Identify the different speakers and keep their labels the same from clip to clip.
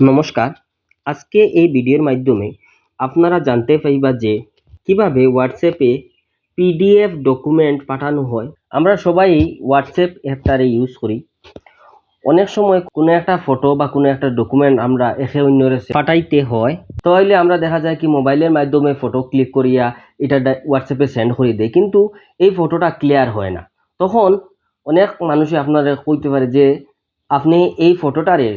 Speaker 1: নমস্কার। আজকে এই ভিডিওর মাধ্যমে আপনারা জানতে পাইবা যে কীভাবে হোয়াটসঅ্যাপে পিডিএফ ডকুমেন্ট পাঠানো হয়। আমরা সবাই হোয়াটসঅ্যাপ অ্যাপটারে ইউজ করি। অনেক সময় কোনো একটা ফটো বা কোনো একটা ডকুমেন্ট আমরা একে অন্যরে পাঠাইতে হয়। তাহলে আমরা দেখা যায় কি মোবাইলের মাধ্যমে ফটো ক্লিক করিয়া এটা হোয়াটসঅ্যাপে সেন্ড করে দেয়। কিন্তু এই ফটোটা ক্লিয়ার হয় না। তখন অনেক মানুষই আপনারা কইতে পারে যে আপনি এই ফটোটারে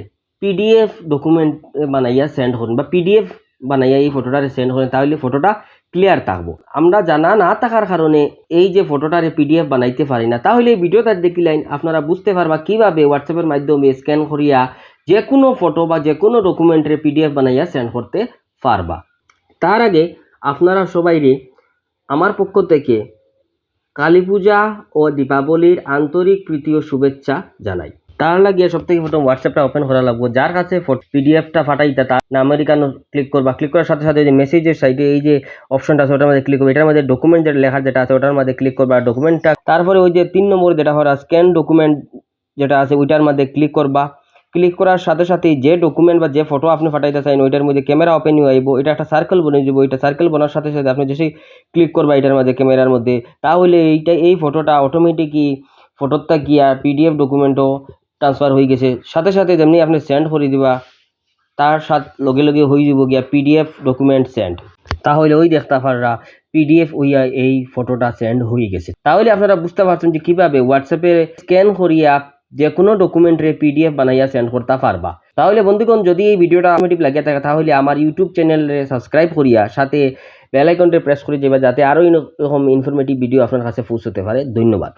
Speaker 1: পিডিএফ ডকুমেন্ট বানাইয়া সেন্ড করুন বা পিডিএফ বানাইয়া এই ফটোটারে সেন্ড করেন, তাহলে ফটোটা ক্লিয়ার থাকব। আমরা জানা না থাকার কারণে এই যে ফটোটারে পিডিএফ বানাইতে পারি না, তাহলে এই ভিডিওটা দেখিলেন আপনারা বুঝতে পারবা কীভাবে হোয়াটসঅ্যাপের মাধ্যমে স্ক্যান করিয়া যে কোনো ফটো বা যে কোনো ডকুমেন্টের পিডিএফ বানাইয়া সেন্ড করতে পারবা। তার আগে আপনারা সবাইরে আমার পক্ষ থেকে কালী পূজা ও দীপাবলির আন্তরিক প্রীতি ও শুভেচ্ছা জানাই। তার লাগিয়ে সব থেকে প্রথম হোয়াটসঅ্যাপটা ওপেন করা লাগবে। যার কাছে পিডিএফটা ফাটাইতা তার আমেরিকান ক্লিক করবা। ক্লিক করার সাথে সাথে যে মেসেজের সাইডে এই যে অপশনটা আছে, ওটার মধ্যে ক্লিক করবে। এটার মধ্যে ডকুমেন্ট যেটা লেখা যেটা আছে, ওটার মধ্যে ক্লিক করবা। ডকুমেন্টটা তারপরে ওই যে তিন নম্বর যেটা হলো স্ক্যান ডকুমেন্ট যেটা আছে, ওইটার মধ্যে ক্লিক করবা। ক্লিক করার সাথে সাথে যে ডকুমেন্ট বা যে ফটো আপনি ফাটাইতে চাইন ওইটার মধ্যে ক্যামেরা ওপেন হয়ে আইব। এটা একটা সার্কেল বনে যাব এটা সার্কেল বনার সাথে সাথে আপনি যেসে ক্লিক করবা এটার মধ্যে ক্যামেরার মধ্যে, তাহলে এইটা এই ফটোটা অটোমেটিকই ফটোটা গিয়া পিডিএফ ডকুমেন্টও ট্রান্সফার হয়ে গেছে। সাথে সাথে যেমনি আপনি সেন্ড করে দিবা, তার সাথে লগে লগে হয়ে যাব গিয়া পিডিএফ ডকুমেন্ট সেন্ড তাহলে ওই দেখতে পাররা পিডিএফ ওইয়া এই ফটোটা সেন্ড হয়ে গেছে। তাহলে আপনারা বুঝতে পারছেন যে কীভাবে হোয়াটসঅ্যাপে স্ক্যান করিয়া যে কোনো ডকুমেন্টরে পিডিএফ বানাইয়া সেন্ড করতে পারবা। তাহলে বন্ধুগণ, যদি এই ভিডিওটা অটোমেটিক লাগিয়ে থাকে, তাহলে আমার ইউটিউব চ্যানেলে সাবস্ক্রাইব করিয়া, সাথে বেল আইকনটা প্রেস করে যাবা যাতে আরও এরকম ইনফরমেটিভ ভিডিও আপনার কাছে পৌঁছতে পারে। ধন্যবাদ।